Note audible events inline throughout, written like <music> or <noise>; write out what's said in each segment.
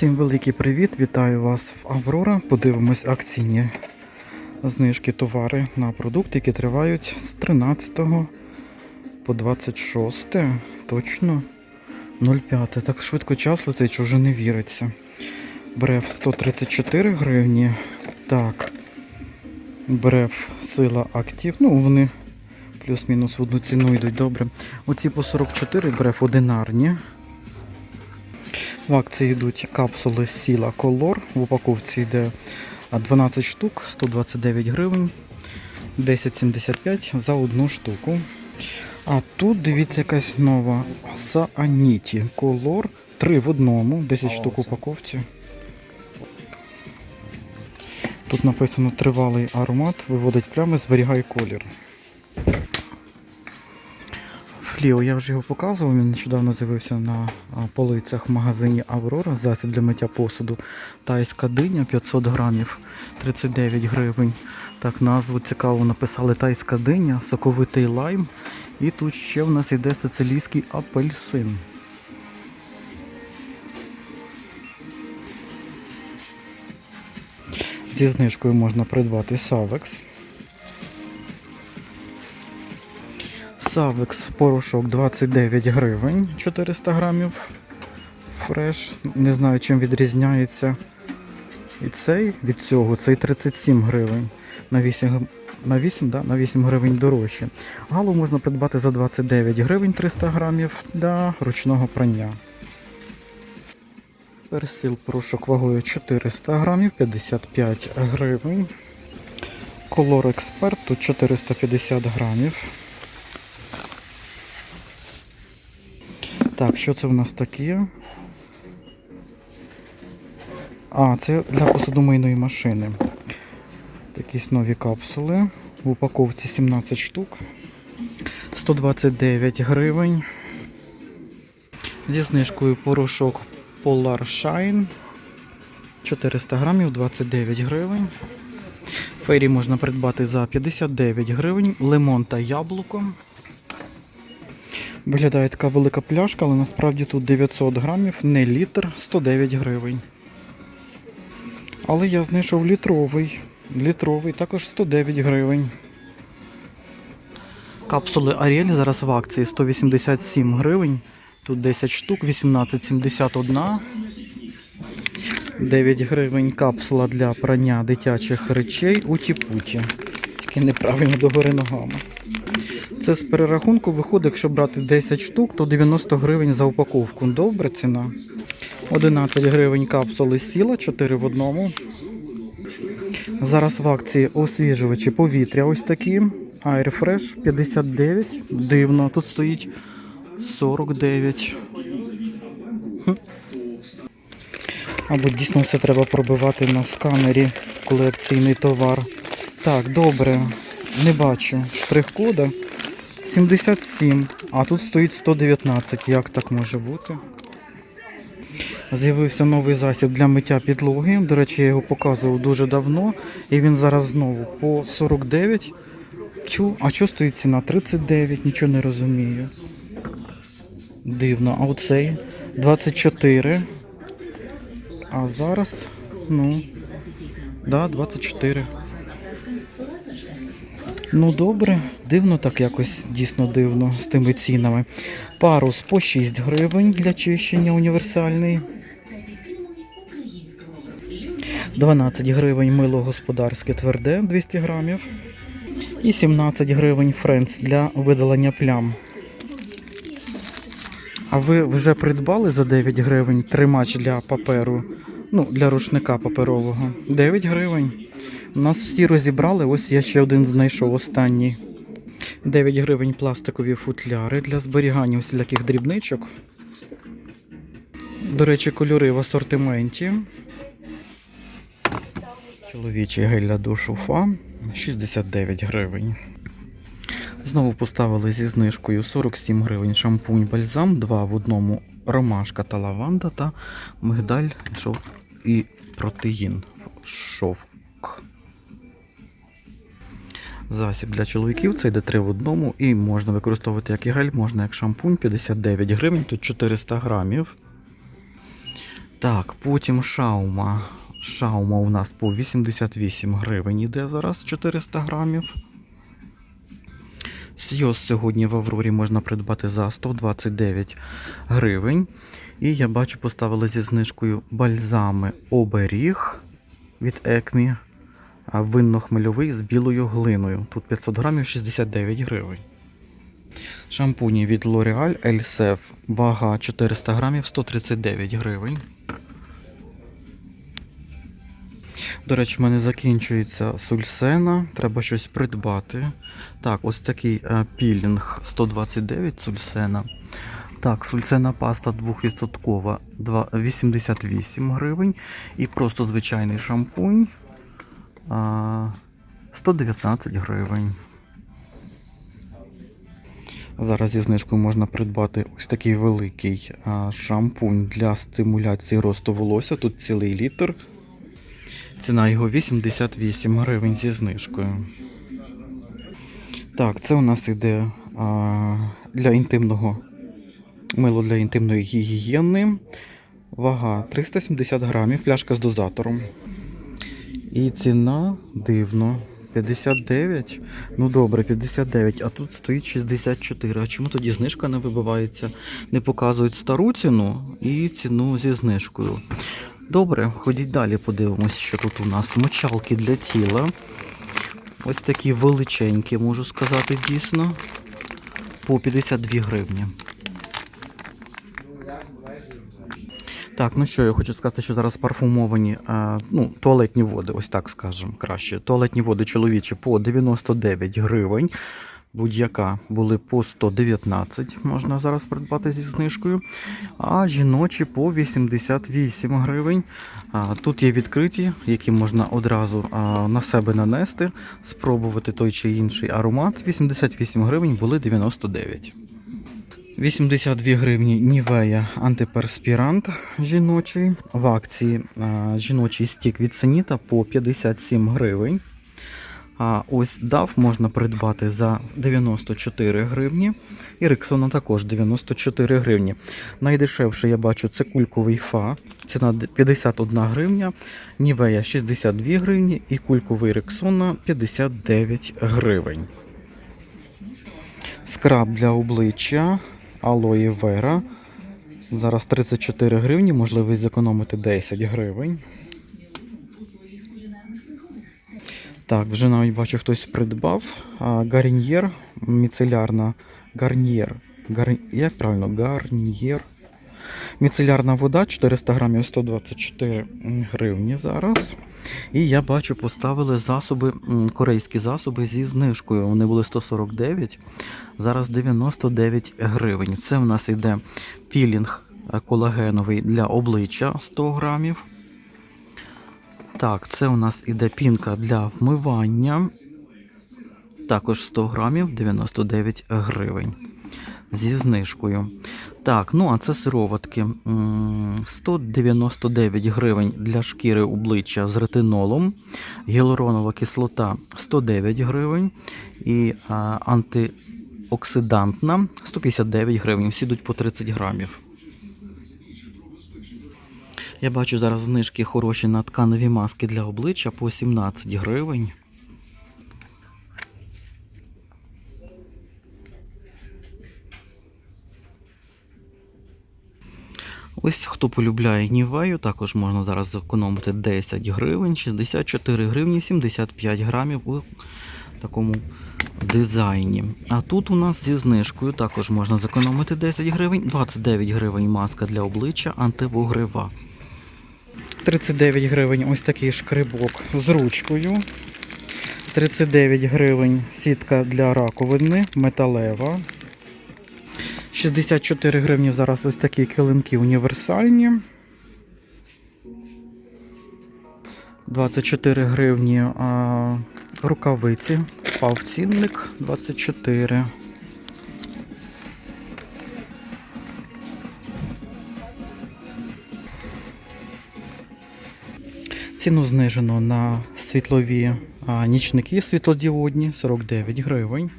Всім великий привіт! Вітаю вас в Аврора. Подивимось акційні знижки товари на продукти, які тривають з 13 по 26, точно 05. Так швидко час летить, що вже не віриться. Бреф 134 гривні. Так. Бреф сила актив. Ну, вони плюс-мінус в одну ціну йдуть добре. Оці по 44 бреф одинарні. В акції йдуть капсули Сіла Color. В упаковці йде 12 штук, 129 гривень, 10,75 за одну штуку. А тут дивіться якась нова Сааніті Color 3 в одному, 10 штук в упаковці. Тут написано тривалий аромат, виводить плями, зберігає колір. Фліо, я вже його показував, він нещодавно з'явився на полицях в магазині Аврора, засіб для миття посуду. Тайська диня 500 грамів, 39 гривень. Так, назву цікаво написали тайська диня, соковитий лайм. І тут ще в нас йде сицилійський апельсин. Зі знижкою можна придбати Савекс. Савекс порошок 29 гривень 400 грамів. Фреш. Не знаю, чим відрізняється. І цей від цього, цей 37 гривень. На 8, на 8, да? на 8 гривень дорожче. Галу можна придбати за 29 гривень 300 грамів для ручного прання. Персил порошок вагою 400 грамів, 55 гривень. Колор Експерт тут 450 грамів. Так, що це в нас таке? А, це для посудомийної машини. Якісь нові капсули. В упаковці 17 штук. 129 гривень. Зі знижкою порошок Polar Shine. 400 грамів, 29 гривень. Фейрі можна придбати за 59 гривень. Лимон та яблуко. Виглядає така велика пляшка, але насправді тут 900 грамів, не літр, 109 гривень. Але я знайшов літровий. Літровий також 109 гривень. Капсули Ariel зараз в акції 187 гривень. Тут 10 штук, 18,71. 9 гривень капсула для прання дитячих речей у Тіпуті. Тільки неправильно догори ногами. Це з перерахунку виходить, якщо брати 10 штук, то 90 гривень за упаковку. Добра ціна. 11 гривень капсули сіла, 4 в одному. Зараз в акції освіжувачі повітря ось такі. Airfresh 59. Дивно, тут стоїть 49. Хм. Або дійсно все треба пробивати на сканері, коли акційний товар. Так, добре. Не бачу. Штрих-кода 77, а тут стоїть 119. Як так може бути? З'явився новий засіб для миття підлоги. До речі, я його показував дуже давно. І він зараз знову по 49. Чу, а що стоїть ціна? 39, нічого не розумію. Дивно, а оцей 24. А зараз, ну, да, 24. Ну добре, дивно так якось дійсно дивно з тими цінами. Парус по 6 гривень для чищення універсальний. 12 гривень мило господарське тверде 200 грамів. І 17 гривень френц для видалення плям. А ви вже придбали за 9 гривень тримач для паперу? Ну, для рушника паперового. 9 гривень. Нас всі розібрали, ось я ще один знайшов останній. 9 гривень пластикові футляри для зберігання усіляких дрібничок. До речі, кольори в асортименті. Чоловічий гель для душу фа 69 гривень. Знову поставили зі знижкою 47 гривень шампунь бальзам, 2 в одному ромашка та лаванда та мигдаль шов і протеїн. Шовк. Засіб для чоловіків це йде 3 в одному і можна використовувати як і гель, можна як шампунь 59 гривень, тут 400 грамів. Так, потім шаума. Шаума у нас по 88 гривень іде зараз 400 грамів. Сйоз сьогодні в Аврорі можна придбати за 129 гривень. І я бачу, поставили зі знижкою бальзами оберіг від Екмі, винно-хмельовий з білою глиною. Тут 500 грамів 69 гривень. Шампуні від L'Oreal Elsef, вага 400 грамів 139 гривень. До речі, в мене закінчується сульсена, треба щось придбати. Так, ось такий е, пілінг 129 сульсена. Так, сульсена паста 2% 88 гривень. І просто звичайний шампунь 119 гривень. Зараз зі знижкою можна придбати ось такий великий шампунь для стимуляції росту волосся. Тут цілий літр. Ціна його 88 гривень зі знижкою. Так, це у нас іде для інтимного мило для інтимної гігієни. Вага 370 грамів, пляшка з дозатором. І ціна дивно. 59. Ну добре, 59, а тут стоїть 64. А чому тоді знижка не вибивається? Не показують стару ціну і ціну зі знижкою. Добре, ходіть далі, подивимось, що тут у нас. Мочалки для тіла. Ось такі величенькі, можу сказати, дійсно. По 52 гривні. Так, ну що, я хочу сказати, що зараз парфумовані ну, туалетні води, ось так скажемо краще. Туалетні води чоловічі по 99 гривень. Будь-яка були по 119, можна зараз придбати зі знижкою. А жіночі по 88 гривень. Тут є відкриті, які можна одразу на себе нанести, спробувати той чи інший аромат. 88 гривень були 99. 82 гривні Нівея антиперспірант жіночий. В акції жіночий стік від Сеніта по 57 гривень. А ось DAF можна придбати за 94 гривні. І Рексона також 94 гривні. Найдешевше я бачу це кульковий фа. Ціна 51 гривня, Нівея 62 гривні і кульковий Рексона 59 гривень. Скраб для обличчя Алої Вера. Зараз 34 гривні, можливість зекономити 10 гривень. Так, вже навіть бачу, хтось придбав. Гарньєр, міцелярна гарньєр. Гар... Як правильно? Гарньєр. Міцелярна вода 400 грамів 124 гривні зараз. І я бачу, поставили засоби, корейські засоби зі знижкою. Вони були 149, зараз 99 гривень. Це в нас йде пілінг е, колагеновий для обличчя 100 грамів. Так, це у нас іде пінка для вмивання. Також 100 грамів 99 гривень. Зі знижкою. Так, ну а це сироватки. 199 гривень для шкіри обличчя з ретинолом. Гіалуронова кислота 109 гривень. І а, антиоксидантна 159 гривень. Всі йдуть по 30 грамів. Я бачу зараз знижки хороші на тканові маски для обличчя по 17 гривень. Ось хто полюбляє Нівею, також можна зараз зекономити 10 гривень, 64 гривні, 75 грамів у такому дизайні. А тут у нас зі знижкою також можна зекономити 10 гривень, 29 гривень маска для обличчя антивугрива. 39 гривень ось такий шкрибок з ручкою. 39 гривень сітка для раковини металева. 64 гривні зараз ось такі килимки універсальні. 24 гривні а, рукавиці. Впав цінник 24. Ціну знижено на світлові а, нічники світлодіодні 49 гривень.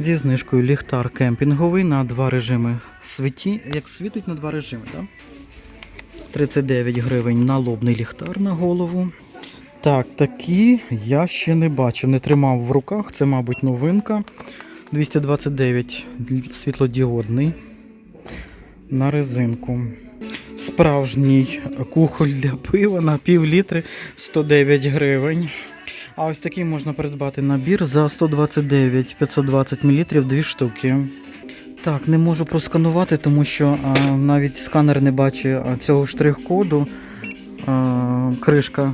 Зі знижкою ліхтар кемпінговий на два режими світі. Як світить на два режими, так? 39 гривень налобний ліхтар на голову. Так, такі я ще не бачив, не тримав в руках. Це, мабуть, новинка. 229 світлодіодний на резинку. Справжній кухоль для пива на пів літри 109 гривень. А ось такий можна придбати набір за 129 520 мл дві штуки. Так, не можу просканувати, тому що а, навіть сканер не бачить цього штрих-коду. Кришка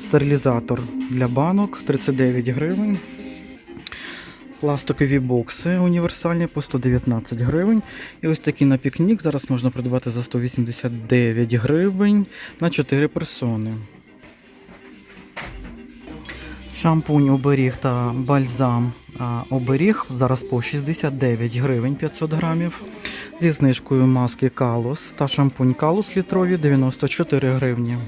стерилізатор для банок 39 гривень. Пластикові бокси універсальні по 119 гривень. І ось такі на пікнік зараз можна придбати за 189 гривень на 4 персони. Шампунь оберіг та бальзам оберіг зараз по 69 гривень 500 грамів. Зі знижкою маски Калус та шампунь Калус літрові 94 гривні.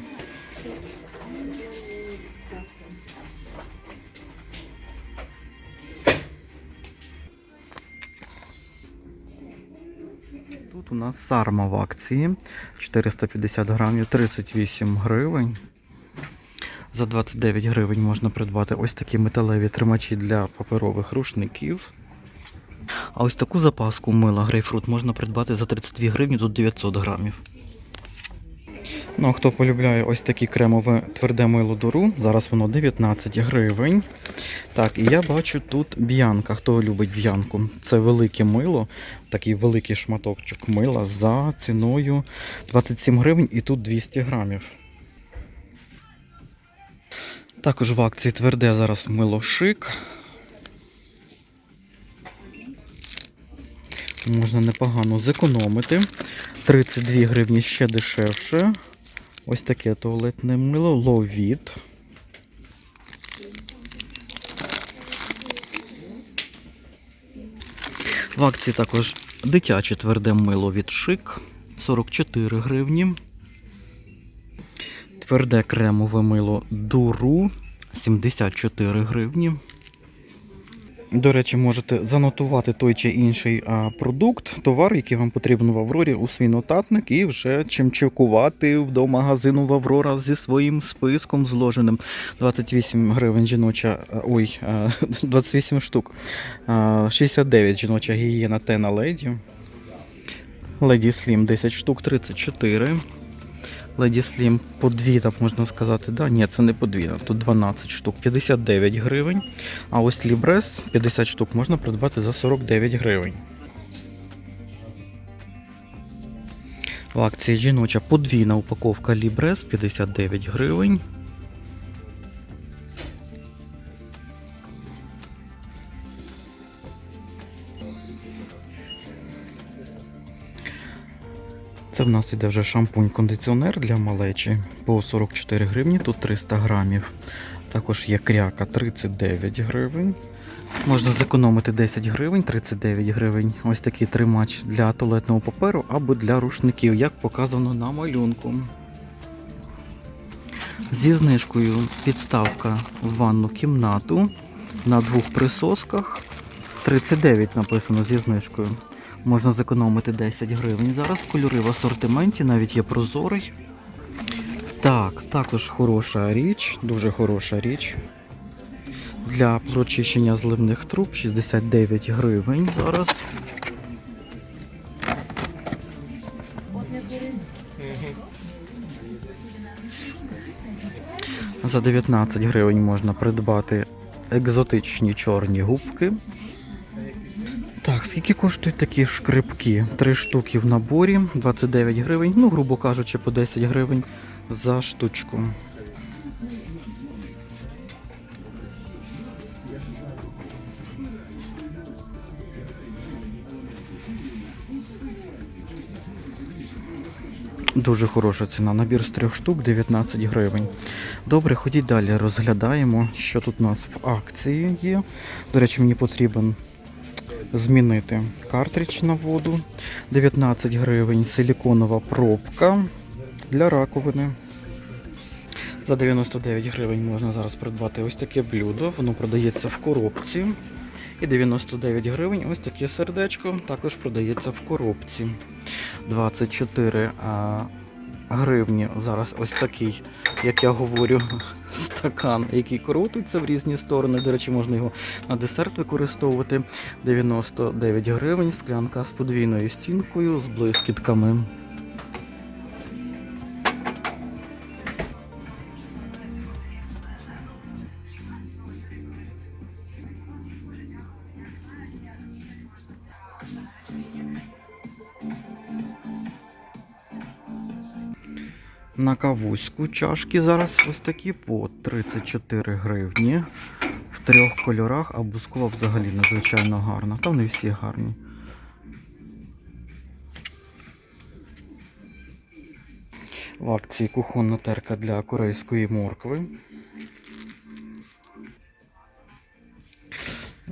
Тут у нас сарма в акції 450 грамів 38 гривень. За 29 гривень можна придбати ось такі металеві тримачі для паперових рушників. А ось таку запаску мила грейпфрут можна придбати за 32 гривні тут 900 грамів. Ну, а хто полюбляє ось таке кремове тверде мило дуру, зараз воно 19 гривень. Так, і я бачу тут б'янка. Хто любить б'янку? Це велике мило, такий великий шматочок мила за ціною 27 гривень і тут 200 грамів. Також в акції тверде зараз мило шик. Можна непогано зекономити. 32 гривні ще дешевше. Ось таке туалетне мило ловіт. В акції також дитяче тверде мило від шик 44 гривні. Тверде кремове мило Дуру 74 гривні. До речі, можете занотувати той чи інший продукт, товар, який вам потрібен в Аврорі у свій нотатник, і вже чим чекувати до магазину в Аврора зі своїм списком зложеним. 28 гривень жіноча, ой, 28 <laughs> штук. 69 жіноча гігієна Тена Леді. Леді Слім 10 штук, 34. Леді Слім подвійна, можна сказати. Да? Ні, це не подвійна, тут 12 штук, 59 гривень. А ось Лібрес 50 штук можна придбати за 49 гривень. В акції жіноча подвійна упаковка Лібрес 59 гривень. Це в нас іде вже шампунь-кондиціонер для малечі по 44 гривні, тут 300 грамів. Також є кряка 39 гривень. Можна зекономити 10 гривень, 39 гривень. Ось такий тримач для туалетного паперу або для рушників, як показано на малюнку. Зі знижкою підставка в ванну кімнату на двох присосках. 39 написано зі знижкою. Можна зекономити 10 гривень. Зараз кольори в асортименті, навіть є прозорий. Так, також хороша річ, дуже хороша річ. Для прочищення зливних труб 69 гривень зараз. За 19 гривень можна придбати екзотичні чорні губки. Скільки коштують такі шкрипки? Три штуки в наборі, 29 гривень, ну, грубо кажучи, по 10 гривень за штучку. Дуже хороша ціна. Набір з трьох штук 19 гривень. Добре, ходіть далі, розглядаємо, що тут у нас в акції є. До речі, мені потрібен змінити картридж на воду. 19 гривень силіконова пробка для раковини. За 99 гривень можна зараз придбати ось таке блюдо. Воно продається в коробці. І 99 гривень ось таке сердечко також продається в коробці. 24 гривні. Зараз ось такий, як я говорю, стакан, який крутиться в різні сторони. До речі, можна його на десерт використовувати. 99 гривень, склянка з подвійною стінкою, з блискітками. На кавуську чашки зараз ось такі по 34 гривні. В трьох кольорах, а бускова взагалі надзвичайно гарна. Та вони всі гарні. В акції кухонна терка для корейської моркви.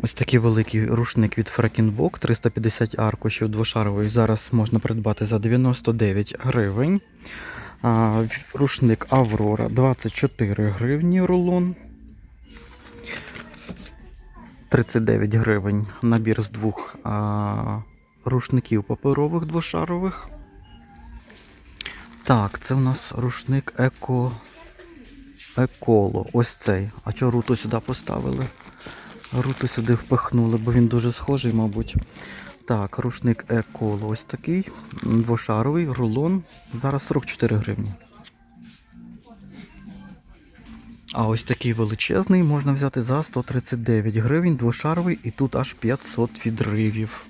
Ось такий великий рушник від Фрекінбок, 350 аркушів двошаровий. Зараз можна придбати за 99 гривень. Рушник Аврора 24 гривні рулон. 39 гривень набір з двох а, рушників паперових двошарових. Так, це у нас рушник Еко. Еколо. Ось цей. А чого руту сюди поставили? Руту сюди впихнули, бо він дуже схожий, мабуть. Так, рушник Еколо ось такий. Двошаровий, рулон. Зараз 44 гривні. А ось такий величезний можна взяти за 139 гривень, двошаровий, і тут аж 500 відривів.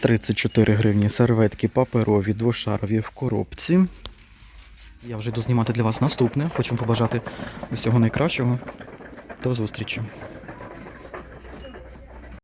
34 гривні серветки паперові, двошарові в коробці. Я вже йду знімати для вас наступне. Хочу побажати усього найкращого. До зустрічі.